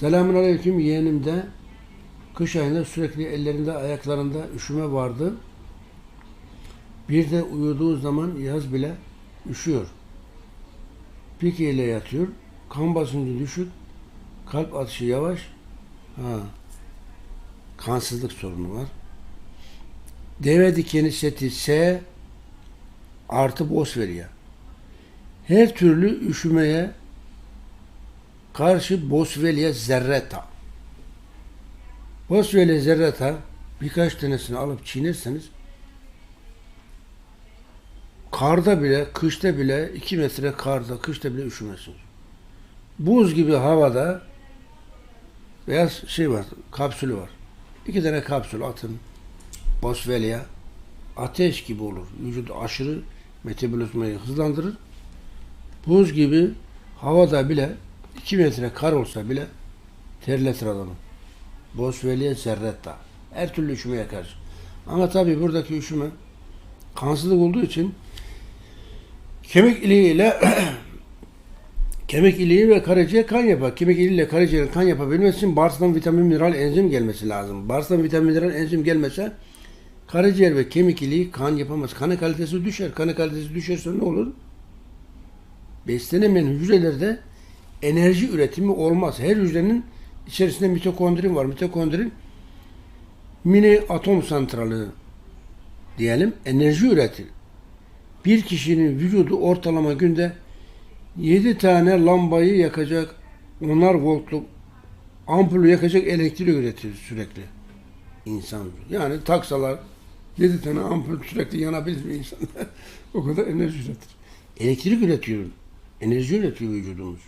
Selamun aleyküm yeğenim de kış ayında sürekli ellerinde ayaklarında üşüme vardı. Bir de uyuduğu zaman yaz bile üşüyor. Pike ile yatıyor. Kan basıncı düşük. Kalp atışı yavaş. Ha. Kansızlık sorunu var. Deve dikeni seti S artı Boswellia. Her türlü üşümeye karşı Boswellia zerreta. Boswellia zerreta birkaç tanesini alıp çiğnerseniz karda bile, kışta bile 2 metre karda, kışta bile üşümezsiniz. Buz gibi havada beyaz şey var, kapsülü var. İki tane kapsül atın. Boswellia ateş gibi olur. Vücut aşırı metabolizmayı hızlandırır. Buz gibi havada bile 2 metre kar olsa bile terletir adamı. Boswellia zerretta. Her türlü üşümeye karşı. Ama tabii buradaki üşüme kansızlık olduğu için kemik iliğiyle kemik iliği ve karaciğer kan yapar. Kemik iliğiyle karaciğerin kan yapabilmesi için bağırsaktan vitamin, mineral, enzim gelmesi lazım. Bağırsaktan vitamin, mineral, enzim gelmese karaciğer ve kemik iliği kan yapamaz. Kanı kalitesi düşer. Kanı kalitesi düşerse ne olur? Beslenemeyen hücrelerde enerji üretimi olmaz. Her hücrenin içerisinde mitokondrin var. Mitokondrin mini atom santralı diyelim enerji üretir. Bir kişinin vücudu ortalama günde 7 tane lambayı yakacak, onar voltluk ampulü yakacak elektrik üretir sürekli insan. Yani taksalar 7 tane ampul sürekli yanabilir mi insan? o kadar enerji üretir. Elektrik üretiyor. Enerji üretiyor vücudumuz.